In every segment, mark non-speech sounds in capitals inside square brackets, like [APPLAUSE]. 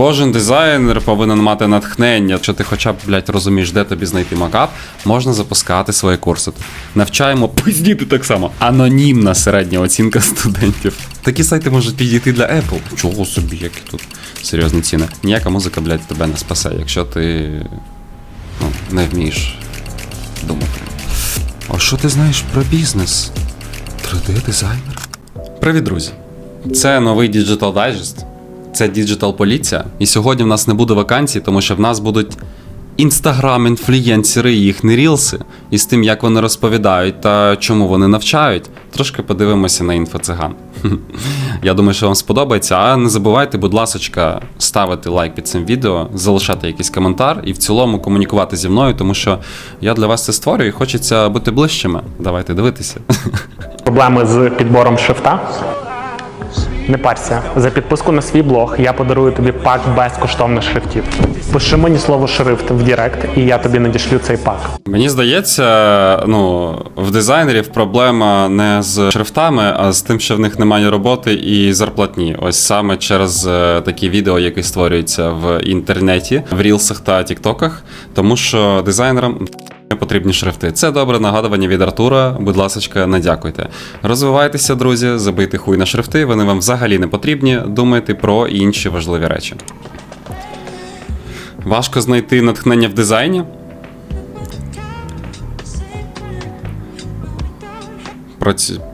Кожен дизайнер повинен мати натхнення. Якщо ти хоча б, блядь, розумієш, де тобі знайти макап, можна запускати свої курси. Навчаємо пиздіти так само. Анонімна середня оцінка [LAUGHS] студентів. Такі сайти можуть підійти для Apple. Чого собі, які тут серйозні ціни. Ніяка музика, блядь, тебе не спасе, якщо ти ну, не вмієш думати. А що ти знаєш про бізнес? 3D-дизайнер? Привіт, друзі! Це новий Digital Digest. Це Digital Поліція. І сьогодні в нас не буде вакансій, тому що в нас будуть інстаграм-інфлюєнсери і їхні рілси, і з тим, як вони розповідають та чому вони навчають. Трошки подивимося на інфоциган. [LAUGHS] Я думаю, що вам сподобається. А не забувайте, будь ласка, ставити лайк під цим відео, залишати якийсь коментар і в цілому комунікувати зі мною, тому що я для вас це створюю і хочеться бути ближчими. Давайте дивитися. [LAUGHS] Проблеми з підбором шрифта. Не парся. За підписку на свій блог я подарую тобі пак безкоштовних шрифтів. Пиши мені слово шрифт в Директ, і я тобі надішлю цей пак. Мені здається, ну в дизайнерів проблема не з шрифтами, а з тим, що в них немає роботи і зарплатні. Ось саме через е, такі відео, які створюються в інтернеті, в рілсах та тіктоках, тому що дизайнерам. Потрібні шрифти. Це добре нагадування від Артура. Будь ласка, не дякуйте. Розвивайтеся, друзі, забийте хуй на шрифти, вони вам взагалі не потрібні. Думайте про інші важливі речі. Важко знайти натхнення в дизайні.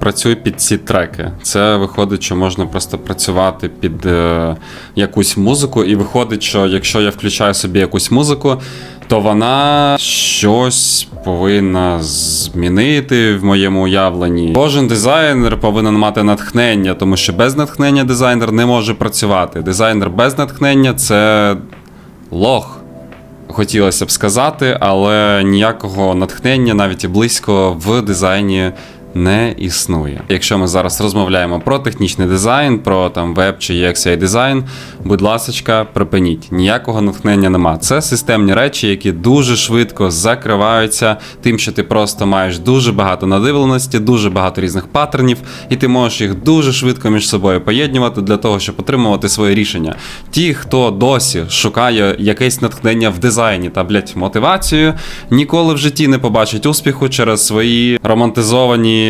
Працюй під ці треки. Це виходить, що можна просто працювати під е, якусь музику, і виходить, що якщо я включаю собі якусь музику, то вона щось повинна змінити в моєму уявленні. Кожен дизайнер повинен мати натхнення, тому що без натхнення дизайнер не може працювати. Дизайнер без натхнення це лох. Хотілося б сказати, але ніякого натхнення навіть і близько в дизайні не існує. Якщо ми зараз розмовляємо про технічний дизайн, про там веб чи UX дизайн, будь ласочка, припиніть. Ніякого натхнення нема. Це системні речі, які дуже швидко закриваються тим, що ти просто маєш дуже багато надивленості, дуже багато різних паттернів, і ти можеш їх дуже швидко між собою поєднувати для того, щоб отримувати своє рішення. Ті, хто досі шукає якесь натхнення в дизайні та блять мотивацію, ніколи в житті не побачить успіху через свої романтизовані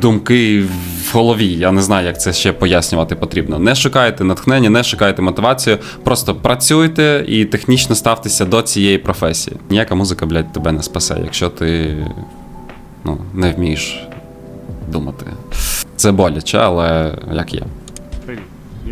думки в голові. Я не знаю, як це ще пояснювати потрібно. Не шукайте натхнення, не шукайте мотивацію, просто працюйте і технічно ставтеся до цієї професії. Ніяка музика, блядь, тебе не спасе, якщо ти ну, не вмієш думати. Це боляче, але як є.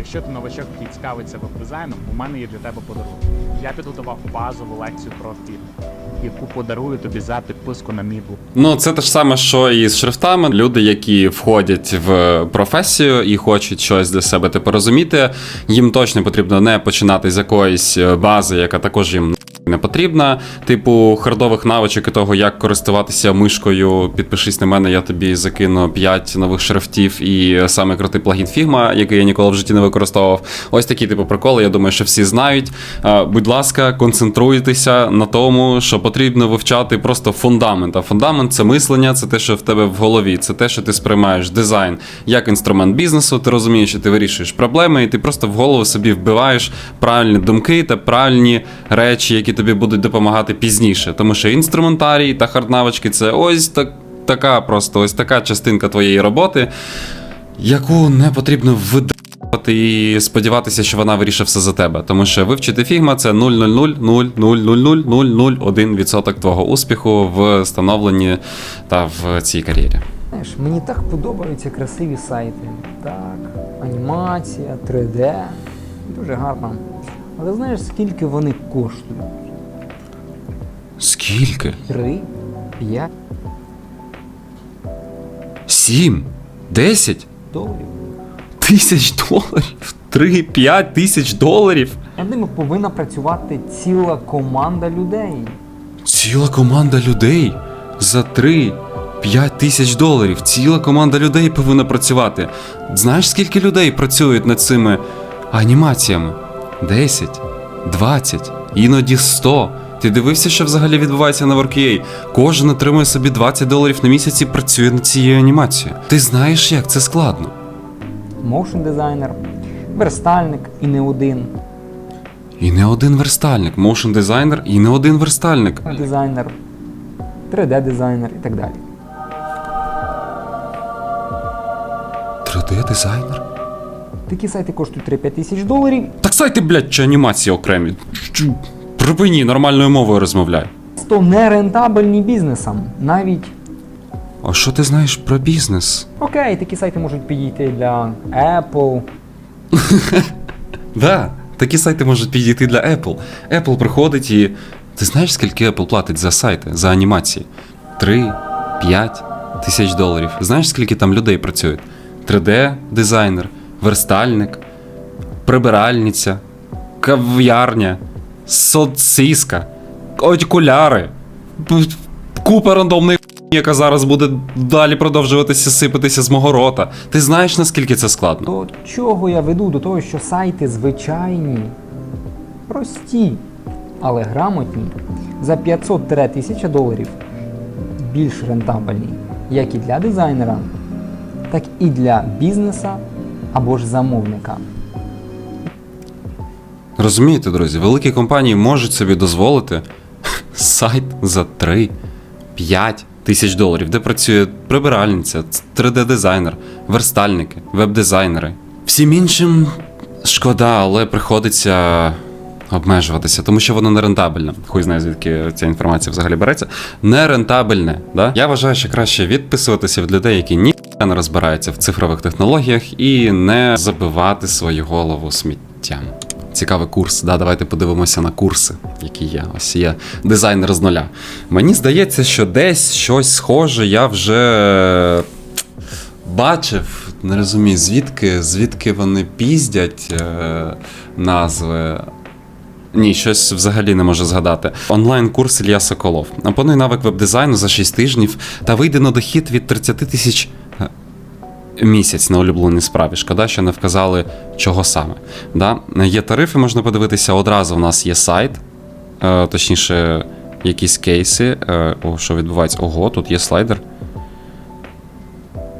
Якщо ти новачок, який цікавиться веб-дизайном, у мене є для тебе подарунок. Я підготував базову лекцію про фільм, яку подарую тобі за підписку на мій блог. Ну, це те ж саме, що і з шрифтами. Люди, які входять в професію і хочуть щось для себе типу розуміти, їм точно потрібно не починати з якоїсь е, бази, яка також їм не потрібна. Типу хардових навичок і того, як користуватися мишкою. Підпишись на мене, я тобі закину 5 нових шрифтів і саме крутий плагін Figma, який я ніколи в житті не використовував. Ось такі типу приколи. Я думаю, що всі знають. Будь ласка, концентруйтеся на тому, що потрібно вивчати просто фундамент. А фундамент це мислення, це те, що в тебе в голові, це те, що ти сприймаєш дизайн як інструмент бізнесу. Ти розумієш, що ти вирішуєш проблеми, і ти просто в голову собі вбиваєш правильні думки та правильні речі, які тобі будуть допомагати пізніше. Тому що інструментарій та харднавички це ось так. Така просто ось така частинка твоєї роботи, яку не потрібно видати і сподіватися, що вона вирішить все за тебе. Тому що вивчити фігма це 0,00000001% твого успіху в становленні та в цій кар'єрі. Знаєш, мені так подобаються красиві сайти. Так, анімація, 3D. Дуже гарно. Але знаєш, скільки вони коштують? Скільки? 3, 5 Сім? Десять? доларів. Тисяч доларів? Три-п'ять тисяч доларів? Над ними повинна працювати ціла команда людей. Ціла команда людей за 3-5 тисяч доларів. Ціла команда людей повинна працювати. Знаєш, скільки людей працюють над цими анімаціями? 10, 20, іноді 100. Ти дивився, що взагалі відбувається на WorkUA? Кожен отримує собі 20 доларів на місяць і працює над цією анімацією. Ти знаєш, як це складно. Моушн дизайнер, верстальник і не один. І не один верстальник. Моушн дизайнер і не один верстальник. дизайнер, 3D-дизайнер і так далі. 3D дизайнер? Такі сайти коштують 3-5 тисяч доларів. Так сайти, блядь, чи анімації окремі. Припині, нормальною мовою розмовляй. То не рентабельні бізнесам. Навіть А що ти знаєш про бізнес? окей, такі сайти можуть підійти для Apple. [LAUGHS] Да, такі сайти можуть підійти для Apple. Apple приходить і. Ти знаєш, скільки Apple платить за сайти, за анімації? 3, 5 тисяч доларів. Знаєш, скільки там людей працюють? 3D-дизайнер, верстальник, прибиральниця, кав'ярня, соціска, окуляри, купа рандомної хуйні, яка зараз буде далі продовжуватися сипатися з мого рота. Ти знаєш, наскільки це складно? До чого я веду? До того, що сайти звичайні, прості, але грамотні за 500-1000 доларів більш рентабельні, як і для дизайнера, так і для бізнеса або ж замовника. Розумієте, друзі, великі компанії можуть собі дозволити [LAUGHS] сайт за 3, 5 тисяч доларів, де працює прибиральниця, 3D-дизайнер, верстальники, веб-дизайнери. Всім іншим шкода, але приходиться обмежуватися, тому що воно не рентабельне. Хуй знає, звідки ця інформація взагалі береться. Не рентабельне. Да? Я вважаю, що краще відписуватися від людей, які ні не розбираються в цифрових технологіях, і не забивати свою голову сміттям. Цікавий курс. Да, давайте подивимося на курси, які є. Ось є дизайнер з нуля. Мені здається, що десь щось схоже я вже бачив. Не розумію, звідки, звідки вони піздять е, назви. Ні, щось взагалі не можу згадати. Онлайн-курс Ілля Соколов. Опануй навик веб-дизайну за 6 тижнів та вийде на дохід від 30 тисяч місяць на улюбленій справі. Шкода, що не вказали, чого саме. Да? Є тарифи, можна подивитися. Одразу в нас є сайт, е, точніше, якісь кейси. Е, що відбувається? Ого, тут є слайдер.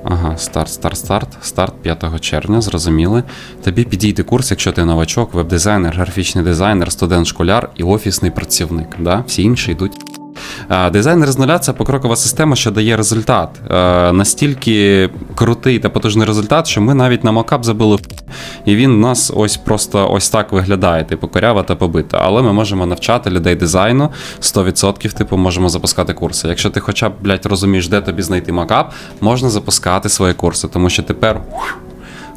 Ага, старт, старт, старт. Старт 5 червня, зрозуміли. Тобі підійде курс, якщо ти новачок, веб-дизайнер, графічний дизайнер, студент-школяр і офісний працівник. Да? Всі інші йдуть. Дизайнер з нуля це покрокова система, що дає результат. Е, Настільки крутий та потужний результат, що ми навіть на мокап забили і він у нас ось просто ось так виглядає, типу корява та побита. Але ми можемо навчати людей дизайну 100%, типу, можемо запускати курси. Якщо ти хоча б, блядь, розумієш, де тобі знайти макап, можна запускати свої курси, тому що тепер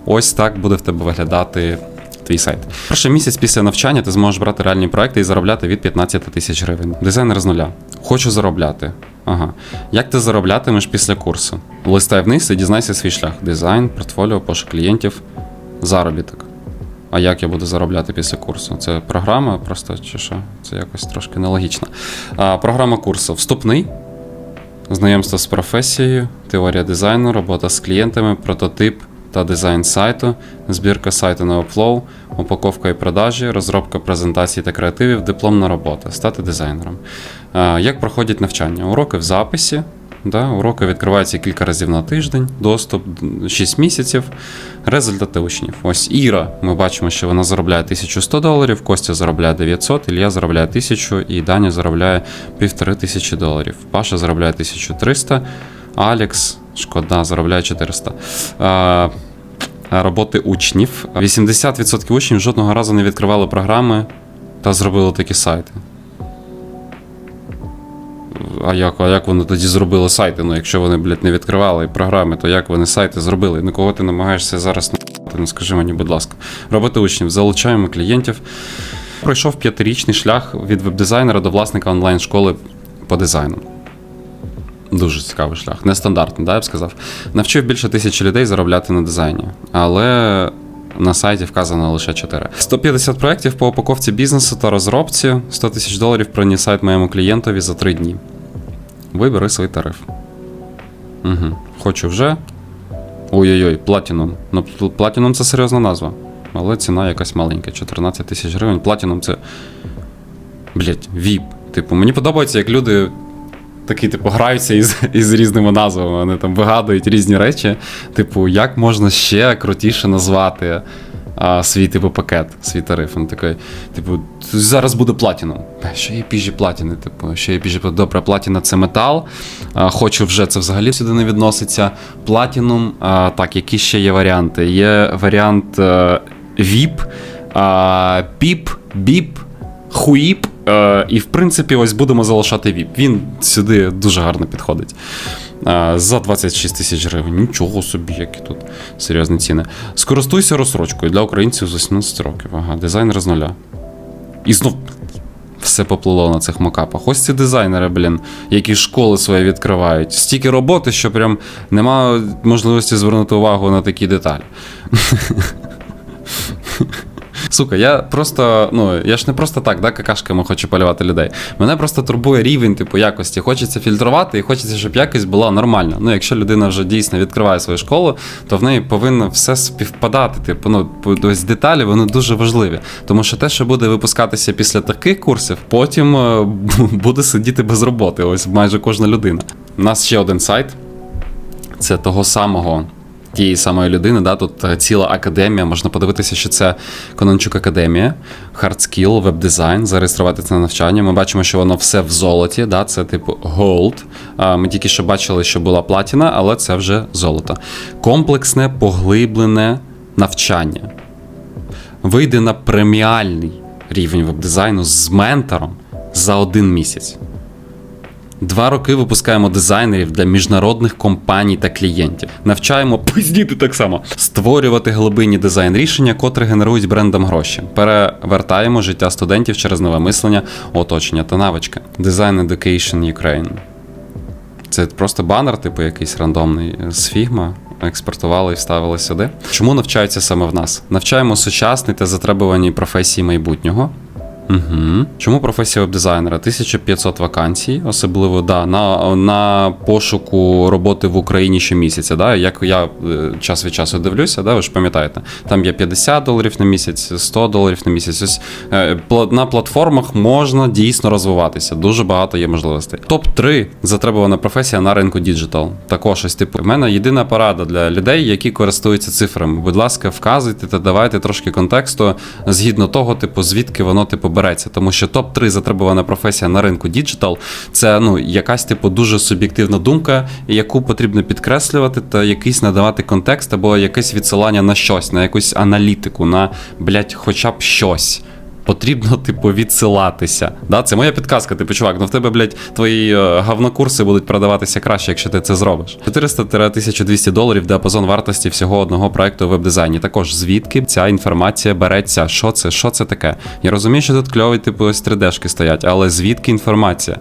ось так буде в тебе виглядати. Твій сайт. Перший місяць після навчання ти зможеш брати реальні проекти і заробляти від 15 тисяч гривень. Дизайнер з нуля. Хочу заробляти. Ага. Як ти зароблятимеш після курсу? Листай вниз і дізнайся свій шлях. Дизайн, портфоліо, пошук клієнтів, заробіток. А як я буду заробляти після курсу? Це програма просто чи що? Це якось трошки нелогічно. А, програма курсу. Вступний. Знайомство з професією, теорія дизайну, робота з клієнтами, прототип та дизайн сайту, збірка сайту на Upflow, упаковка і продажі, розробка презентацій та креативів, дипломна робота, стати дизайнером. Як проходять навчання? Уроки в записі. Да, уроки відкриваються кілька разів на тиждень, доступ 6 місяців, результати учнів. Ось Іра, ми бачимо, що вона заробляє 1100 доларів, Костя заробляє 900, Ілля заробляє 1000 і Даня заробляє 1500 доларів. Паша заробляє 1300, Алекс, шкода, заробляє 400. Е, роботи учнів. 80% учнів жодного разу не відкривали програми та зробили такі сайти. А як, а як вони тоді зробили сайти? Ну, якщо вони, блядь, не відкривали програми, то як вони сайти зробили? На кого ти намагаєшся зараз на**ти? Ну скажи мені, будь ласка. Роботи учнів, залучаємо клієнтів. Пройшов п'ятирічний шлях від веб-дизайнера до власника онлайн-школи по дизайну. Дуже цікавий шлях. Нестандартний, да, я б сказав. Навчив більше тисячі людей заробляти на дизайні. Але на сайті вказано лише 4. 150 проєктів по упаковці бізнесу та розробці. 100 тисяч доларів приніс сайт моєму клієнтові за 3 дні. Вибери свій тариф. Угу. Хочу вже. Ой-ой-ой, Platinum. Ну, Platinum це серйозна назва. Але ціна якась маленька. 14 тисяч гривень. Platinum це. Блять, VIP. Типу, мені подобається, як люди такі, типу, граються із, із різними назвами. Вони там вигадують різні речі. Типу, як можна ще крутіше назвати а, свій типу пакет, свій тариф. Він такий, типу, зараз буде платіном. Що є піжі платіни? Типу, що є піжі платіни? Добре, платіна це метал. А, хочу вже це взагалі сюди не відноситься. Платінум. А, так, які ще є варіанти? Є варіант е, VIP, а, PIP, BIP, хуїп. Е, і в принципі, ось будемо залишати VIP. Він сюди дуже гарно підходить. Е, за 26 тисяч гривень. Нічого собі, які тут серйозні ціни. Скористуйся розсрочкою для українців з 18 років. Ага, дизайнер з нуля. І знов все поплило на цих макапах. Ось ці дизайнери, блін, які школи свої відкривають. Стільки роботи, що прям нема можливості звернути увагу на такі деталі. [LAUGHS] Сука, я просто, ну, я ж не просто так, да, какашками хочу полювати людей. Мене просто турбує рівень, типу, якості. Хочеться фільтрувати і хочеться, щоб якість була нормальна. Ну, якщо людина вже дійсно відкриває свою школу, то в неї повинно все співпадати. Типу, ну, ось деталі вони дуже важливі. Тому що те, що буде випускатися після таких курсів, потім е, [LAUGHS] буде сидіти без роботи. Ось майже кожна людина. У нас ще один сайт. Це того самого. Тієї самої людини, да, тут е, ціла академія. Можна подивитися, що це Конончук Академія, Skill, веб-дизайн, зареєструвати це на навчання. Ми бачимо, що воно все в золоті, да, це типу Gold. Ми тільки що бачили, що була платіна, але це вже золото. Комплексне, поглиблене навчання. Вийде на преміальний рівень веб-дизайну з ментором за один місяць. Два роки випускаємо дизайнерів для міжнародних компаній та клієнтів. Навчаємо пиздіти так само, створювати глибинні дизайн рішення, котрі генерують брендам гроші. Перевертаємо життя студентів через нове мислення, оточення та навички. Design Education Ukraine. Це просто банер, типу якийсь рандомний з фігма. Експортували і вставили сюди. Чому навчаються саме в нас? Навчаємо сучасні та затребувані професії майбутнього. Угу. Чому професія веб-дизайнера? 1500 вакансій, особливо да, на, на пошуку роботи в Україні щомісяця. Да? Як я е, час від часу дивлюся, да? ви ж пам'ятаєте, там є 50 доларів на місяць, 100 доларів на місяць. Ось е, на платформах можна дійсно розвиватися. Дуже багато є можливостей. Топ-3 затребувана професія на ринку діджитал. Також ось типу. В мене єдина порада для людей, які користуються цифрами. Будь ласка, вказуйте та давайте трошки контексту згідно того, типу, звідки воно типу береться. Тому що топ-3 затребувана професія на ринку діджитал це ну якась типу дуже суб'єктивна думка, яку потрібно підкреслювати, та якийсь надавати контекст або якесь відсилання на щось, на якусь аналітику, на блять, хоча б щось. Потрібно, типу, відсилатися. Да? Це моя підказка, типу, чувак, ну в тебе, блядь, твої е, говнокурси будуть продаватися краще, якщо ти це зробиш. 400-1200 доларів діапазон вартості всього одного проекту у веб-дизайні. Також звідки ця інформація береться? Що це? Що це таке? Я розумію, що тут кльові, типу, ось 3D-шки стоять, але звідки інформація?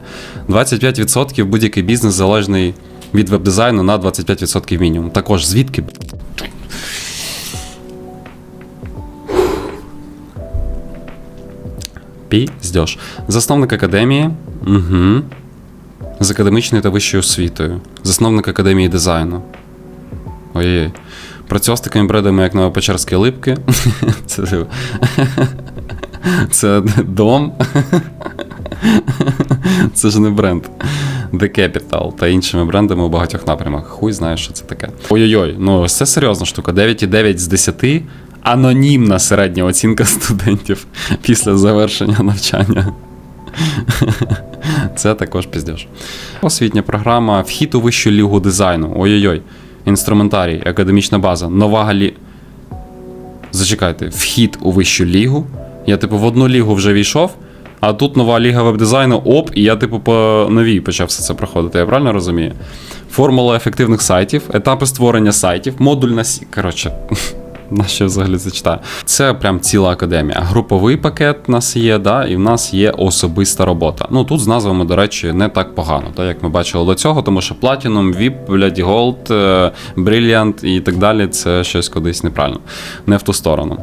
25% будь-який бізнес залежний від веб-дизайну на 25% мінімум. Також звідки? Піздьош. Засновник академії. Угу. З академічною та вищою освітою. Засновник академії дизайну. Ой-ой. Працював з такими брендами, як Новопечерські липки. [LAUGHS] Це, [LAUGHS] це дом. [LAUGHS] Це ж не бренд. The Capital та іншими брендами у багатьох напрямах. Хуй знає, що це таке. Ой-ой-ой, ну це серйозна штука. 9,9 з 10 анонімна середня оцінка студентів після завершення навчання. Це також піздєш. Освітня програма Вхід у вищу лігу дизайну. Ой-ой-ой. Інструментарій, академічна база, нова галі. Зачекайте, вхід у вищу лігу. Я, типу, в одну лігу вже війшов, а тут нова ліга веб-дизайну, оп, і я, типу, по новій почав все це проходити. Я правильно розумію? Формула ефективних сайтів, етапи створення сайтів, модульна сі. Коротше, на що я взагалі це читаю? Це прям ціла академія. Груповий пакет у нас є, да, і в нас є особиста робота. Ну тут з назвами, до речі, не так погано, так як ми бачили до цього, тому що Platinum, VIP, блядь, Gold, е, Brilliant і так далі це щось кудись неправильно, не в ту сторону.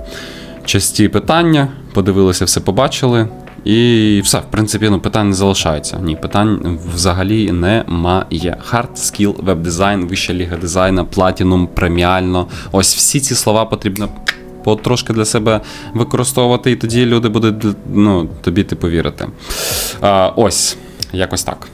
Часті питання, подивилися, все побачили. І все, в принципі, ну питань не залишається. Ні, питань взагалі немає. Hard skill, веб-дизайн, вища ліга дизайна, платінум, преміально. Ось всі ці слова потрібно потрошки для себе використовувати, і тоді люди будуть ну, тобі ти повірити. А, ось, якось так.